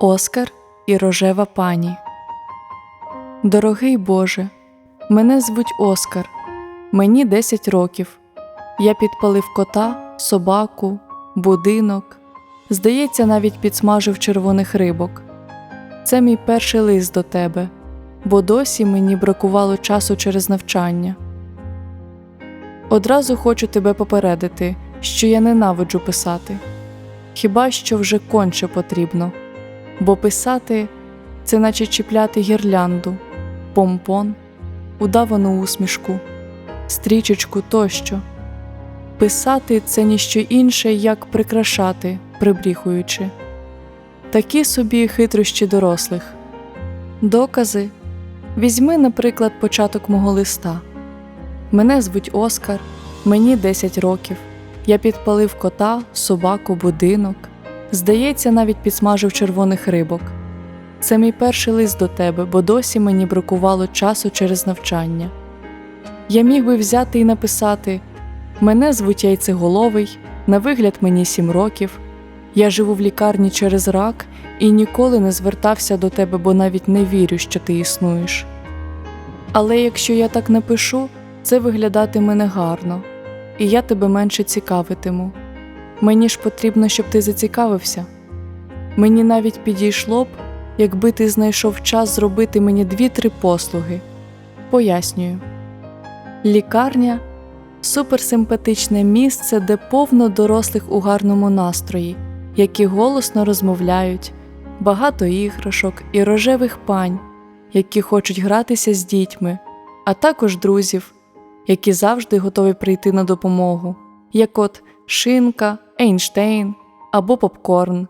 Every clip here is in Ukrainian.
Оскар і рожева пані. Дорогий Боже, мене звуть Оскар. Мені 10 років. Я підпалив кота, собаку, будинок. Здається, навіть підсмажив червоних рибок. Це мій перший лист до тебе, бо досі мені бракувало часу через навчання. Одразу хочу тебе попередити, що я ненавиджу писати. Хіба що вже конче потрібно, бо писати це наче чіпляти гірлянду, помпон, удавану усмішку, стрічечку тощо. Писати це ніщо інше, як прикрашати, прибріхуючи. Такі собі хитрощі дорослих. Докази візьми, наприклад, початок мого листа. Мене звуть Оскар, мені 10 років. Я підпалив кота, собаку, будинок. Здається, навіть підсмажив червоних рибок. Це мій перший лист до тебе, бо досі мені бракувало часу через навчання. Я міг би взяти і написати Мене звуть яйцеголовий, на вигляд мені сім років. Я живу в лікарні через рак і ніколи не звертався до тебе, бо навіть не вірю, що ти існуєш. Але якщо я так напишу, це виглядатиме негарно, і я тебе менше цікавитиму. Мені ж потрібно, щоб ти зацікавився. Мені навіть підійшло б, якби ти знайшов час зробити мені дві-три послуги. Пояснюю. Лікарня суперсимпатичне місце, де повно дорослих у гарному настрої, які голосно розмовляють, багато іграшок і рожевих пань, які хочуть гратися з дітьми, а також друзів, які завжди готові прийти на допомогу, як от шинка, Ейнштейн або попкорн.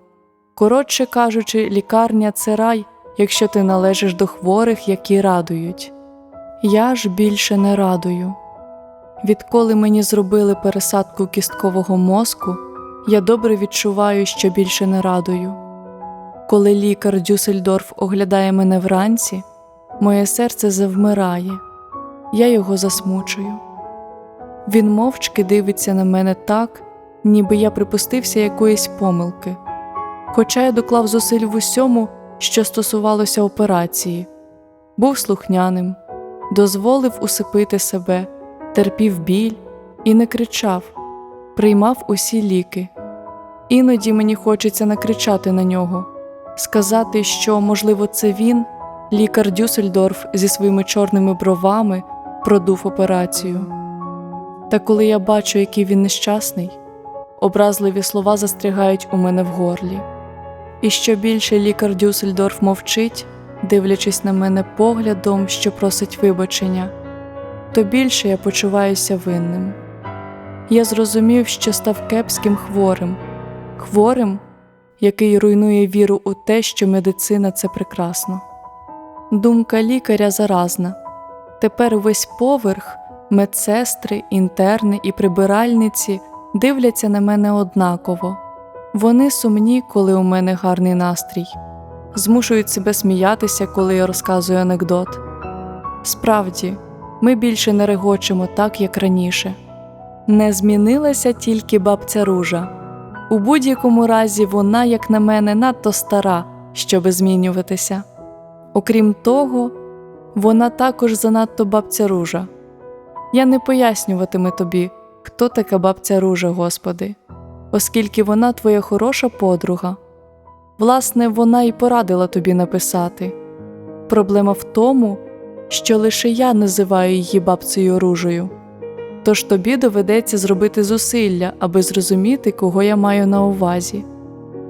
Коротше кажучи, лікарня це рай, якщо ти належиш до хворих, які радують. Я ж більше не радую. Відколи мені зробили пересадку кісткового мозку, я добре відчуваю, що більше не радую. Коли лікар Дюссельдорф оглядає мене вранці, моє серце завмирає, я його засмучую. Він мовчки дивиться на мене так, ніби я припустився якоїсь помилки, хоча я доклав зусиль в усьому, що стосувалося операції, був слухняним, дозволив усипити себе терпів біль і не кричав, приймав усі ліки. Іноді мені хочеться накричати на нього, сказати, що, можливо, це він, лікар Дюссельдорф зі своїми чорними бровами, продув операцію. Та коли я бачу, який він нещасний, образливі слова застрягають у мене в горлі. І що більше лікар Дюссельдорф мовчить, дивлячись на мене поглядом, що просить вибачення то більше я почуваюся винним. Я зрозумів, що став кепським хворим, хворим, який руйнує віру у те, що медицина це прекрасно. Думка лікаря заразна. Тепер весь поверх, медсестри, інтерни і прибиральниці дивляться на мене однаково. Вони сумні, коли у мене гарний настрій, змушують себе сміятися, коли я розказую анекдот. Справді, ми більше не регочемо так, як раніше. Не змінилася тільки бабця ружа. У будь-якому разі вона, як на мене, надто стара, щоби змінюватися. Окрім того, вона також занадто бабця ружа. Я не пояснюватиму тобі, хто така бабця ружа, Господи, оскільки вона твоя хороша подруга. Власне, вона і порадила тобі написати. Проблема в тому, що лише я називаю її бабцею ружею. Тож тобі доведеться зробити зусилля, аби зрозуміти, кого я маю на увазі.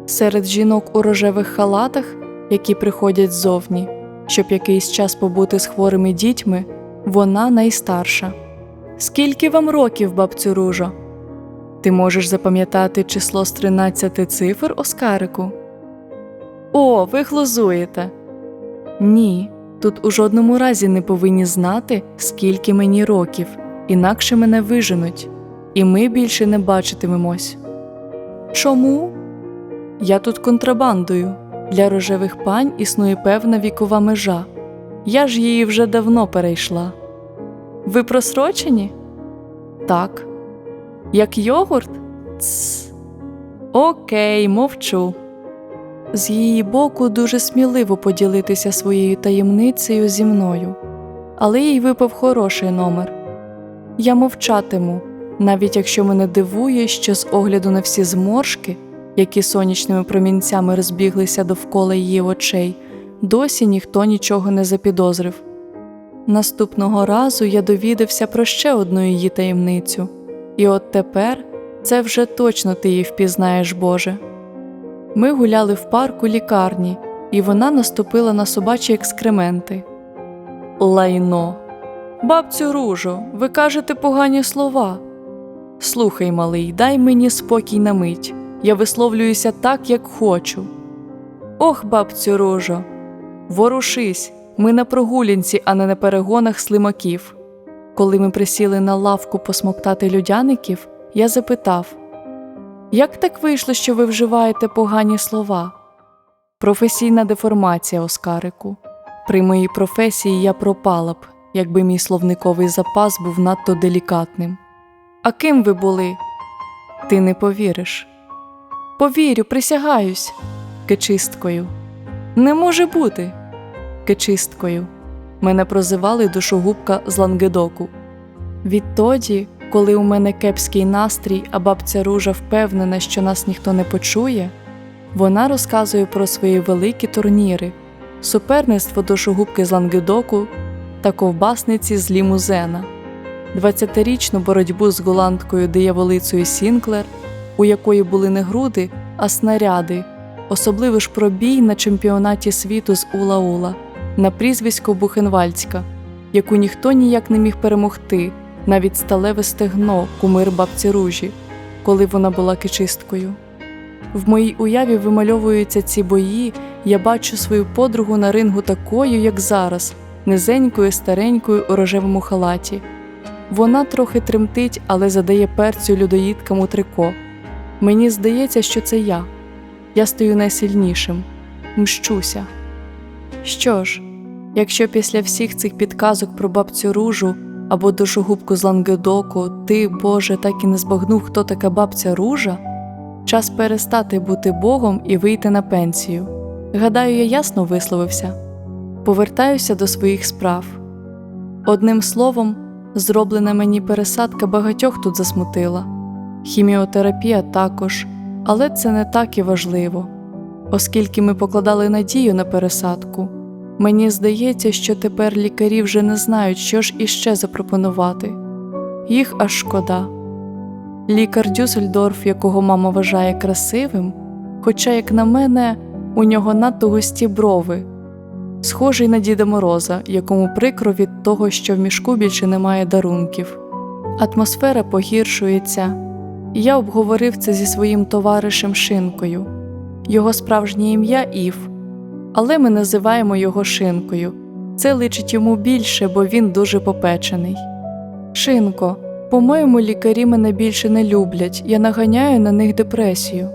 Серед жінок у рожевих халатах, які приходять ззовні, щоб якийсь час побути з хворими дітьми, вона найстарша. Скільки вам років, бабцю ружо? Ти можеш запам'ятати число з 13 цифр, Оскарику? О, ви глузуєте. Ні. Тут у жодному разі не повинні знати, скільки мені років, інакше мене виженуть, і ми більше не бачитимемось. Чому? Я тут контрабандою. Для рожевих пань існує певна вікова межа. Я ж її вже давно перейшла. Ви просрочені? Так. Як йогурт? Тсс. Окей, мовчу. з її боку дуже сміливо поділитися своєю таємницею зі мною, але їй випав хороший номер. Я мовчатиму, навіть якщо мене дивує, що з огляду на всі зморшки, які сонячними промінцями розбіглися довкола її очей, досі ніхто нічого не запідозрив. Наступного разу я довідався про ще одну її таємницю, і от тепер це вже точно ти її впізнаєш, Боже. Ми гуляли в парку лікарні, і вона наступила на собачі екскременти. Лайно. Бабцю ружо, ви кажете погані слова. Слухай, малий, дай мені спокій на мить. Я висловлююся так, як хочу. Ох, бабцю ружо, ворушись, ми на прогулянці, а не на перегонах слимаків. Коли ми присіли на лавку посмоктати людяників, я запитав Як так вийшло, що ви вживаєте погані слова? Професійна деформація, Оскарику. При моїй професії я пропала б, якби мій словниковий запас був надто делікатним. А ким ви були? Ти не повіриш. Повірю, присягаюсь. Кичисткою. Не може бути. Кичисткою. Мене прозивали душогубка з Лангедоку. Відтоді, коли у мене кепський настрій, а бабця ружа впевнена, що нас ніхто не почує, вона розказує про свої великі турніри, суперництво душогубки з Лангедоку та ковбасниці з лімузена, 20-річну боротьбу з голландкою дияволицею Сінклер, у якої були не груди, а снаряди, особливо ж пробій на чемпіонаті світу з Ула-Ула на прізвисько Бухенвальдська, яку ніхто ніяк не міг перемогти, навіть сталеве стегно, кумир бабці ружі, коли вона була кичисткою. В моїй уяві вимальовуються ці бої, я бачу свою подругу на рингу такою, як зараз, низенькою, старенькою у рожевому халаті. Вона трохи тремтить, але задає перцю людоїдкам у трико. Мені здається, що це я. Я стою найсильнішим, мщуся. Що ж, якщо після всіх цих підказок про бабцю ружу або душогубку з Лангедоку ти, Боже, так і не збагнув, хто така бабця ружа, час перестати бути Богом і вийти на пенсію. Гадаю, я ясно висловився. Повертаюся до своїх справ. Одним словом, зроблена мені пересадка багатьох тут засмутила, хіміотерапія також, але це не так і важливо. Оскільки ми покладали надію на пересадку, мені здається, що тепер лікарі вже не знають, що ж іще запропонувати. Їх аж шкода. Лікар Дюссельдорф, якого мама вважає красивим, хоча, як на мене, у нього надто густі брови, схожий на Діда Мороза, якому прикро від того, що в мішку більше немає дарунків. Атмосфера погіршується, я обговорив це зі своїм товаришем Шинкою. Його справжнє ім'я Ів, але ми називаємо його шинкою. Це личить йому більше, бо він дуже попечений. Шинко, по-моєму, лікарі мене більше не люблять, я наганяю на них депресію.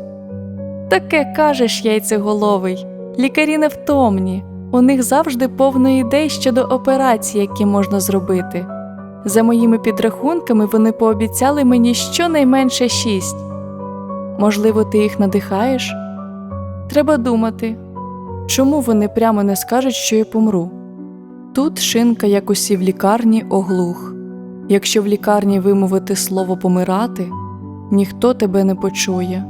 Таке кажеш, яйцеголовий. Лікарі невтомні, у них завжди повно ідей щодо операцій, які можна зробити. За моїми підрахунками, вони пообіцяли мені щонайменше шість. Можливо, ти їх надихаєш? Треба думати, чому вони прямо не скажуть, що я помру. Тут шинка, як усі в лікарні, оглух. Якщо в лікарні вимовити слово помирати, ніхто тебе не почує.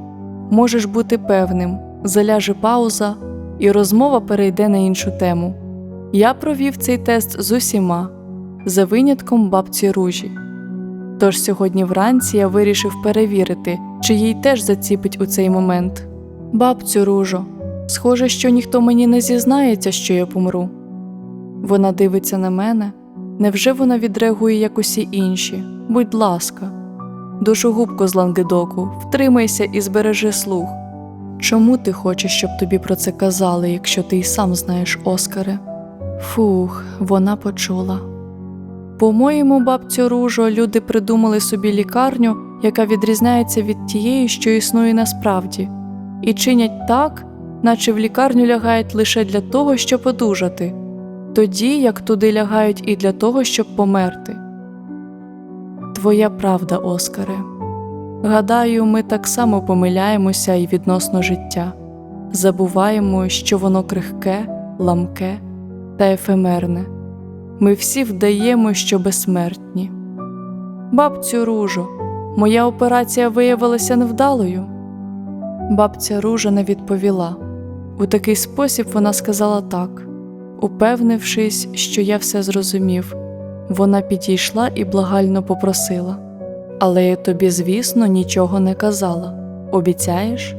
Можеш бути певним, заляже пауза, і розмова перейде на іншу тему. Я провів цей тест з усіма, за винятком бабці ружі. Тож сьогодні вранці я вирішив перевірити, чи їй теж заціпить у цей момент. Бабцю ружо, схоже, що ніхто мені не зізнається, що я помру. Вона дивиться на мене. Невже вона відреагує, як усі інші? Будь ласка, душогубко з Лангедоку, втримайся і збережи слух. Чому ти хочеш, щоб тобі про це казали, якщо ти й сам знаєш, Оскаре? Фух, вона почула. По-моєму, бабцю ружо, люди придумали собі лікарню, яка відрізняється від тієї, що існує насправді, і чинять так, наче в лікарню лягають лише для того, щоб одужати, тоді як туди лягають і для того, щоб померти. Твоя правда, Оскаре. Гадаю, ми так само помиляємося і відносно життя. забуваємо, що воно крихке, ламке та ефемерне. Ми всі вдаємо, що безсмертні. Бабцю ружо, моя операція виявилася невдалою. Бабця ружа не відповіла. У такий спосіб вона сказала так, упевнившись, що я все зрозумів. Вона підійшла і благально попросила. Але я тобі, звісно, нічого не казала. Обіцяєш?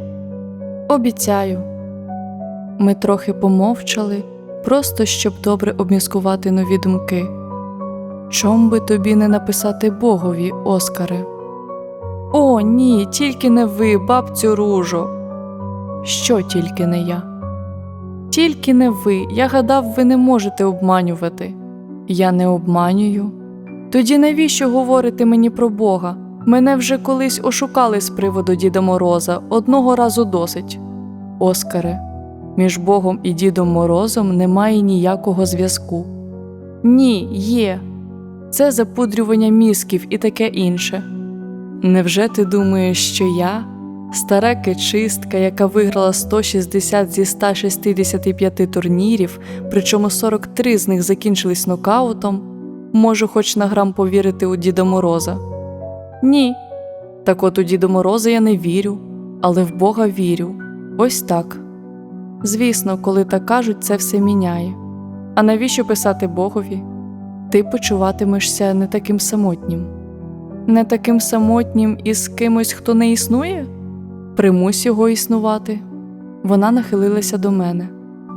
Обіцяю. Ми трохи помовчали, просто щоб добре обміскувати нові думки. Чом би тобі не написати Богові, Оскаре? О, ні, тільки не ви, бабцю ружо. Що тільки не я? Тільки не ви. Я гадав, ви не можете обманювати. Я не обманюю. Тоді навіщо говорити мені про Бога? Мене вже колись ошукали з приводу Діда Мороза, одного разу досить. Оскаре, між Богом і Дідом Морозом немає ніякого зв'язку. Ні, є. Це запудрювання мізків і таке інше. Невже ти думаєш, що я, стара кичистка, яка виграла 160 зі 165 турнірів, причому 43 з них закінчились нокаутом, можу хоч на грам повірити у Діда Мороза? Ні. Так от у Діда Мороза я не вірю, але в Бога вірю. Ось так. Звісно, коли так кажуть, це все міняє. А навіщо писати Богові? Ти почуватимешся не таким самотнім. Не таким самотнім із кимось, хто не існує? Примусь його існувати. Вона нахилилася до мене.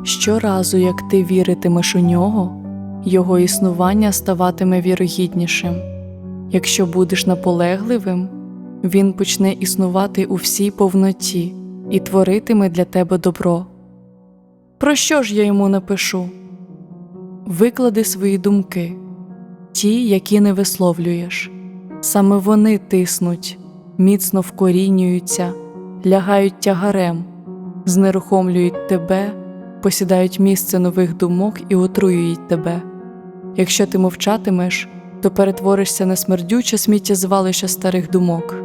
Щоразу, як ти віритимеш у нього, його існування ставатиме вірогіднішим. Якщо будеш наполегливим, він почне існувати у всій повноті і творитиме для тебе добро. Про що ж я йому напишу? Виклади свої думки, ті, які не висловлюєш. Саме вони тиснуть, міцно вкорінюються, лягають тягарем, знерухомлюють тебе, посідають місце нових думок і отруюють тебе. Якщо ти мовчатимеш, то перетворишся на смердюче сміттєзвалище старих думок.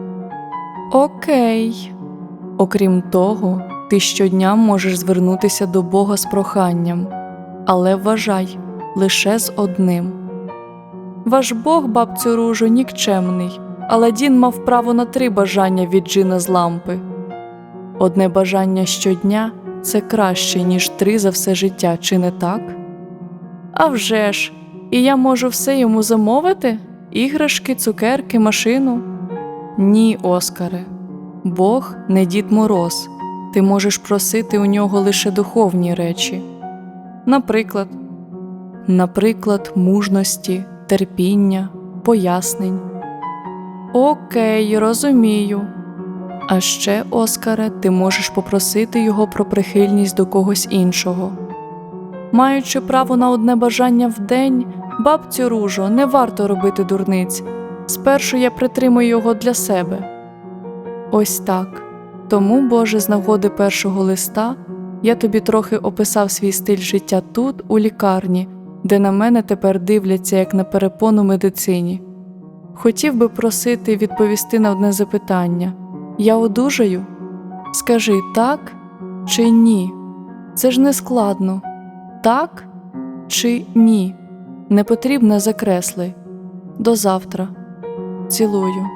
Окей. Окрім того, ти щодня можеш звернутися до Бога з проханням, але вважай лише з одним. Ваш Бог, бабцю ружу, нікчемний, Аладдін мав право на три бажання від джина з лампи. Одне бажання щодня це краще, ніж три за все життя, чи не так? А вже ж, і я можу все йому замовити? Іграшки, цукерки, машину? Ні, Оскаре, Бог не Дід Мороз. Ти можеш просити у нього лише духовні речі. Наприклад, наприклад, мужності, терпіння, пояснень. Окей, розумію. А ще, Оскаре, ти можеш попросити його про прихильність до когось іншого. Маючи право на одне бажання в день, бабцю ружо, не варто робити дурниць. Спершу я притримую його для себе. Ось так. Тому, Боже, з нагоди першого листа я тобі трохи описав свій стиль життя тут, у лікарні, де на мене тепер дивляться як на перепону медицині. Хотів би просити відповісти на одне запитання я одужаю? Скажи так чи ні? Це ж не складно. Так чи ні? Не потрібно закресли. До завтра. Цілую.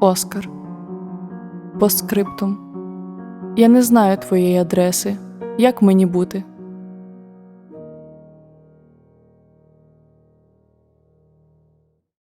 Оскар. По скриптум. Я не знаю твоєї адреси. Як мені бути?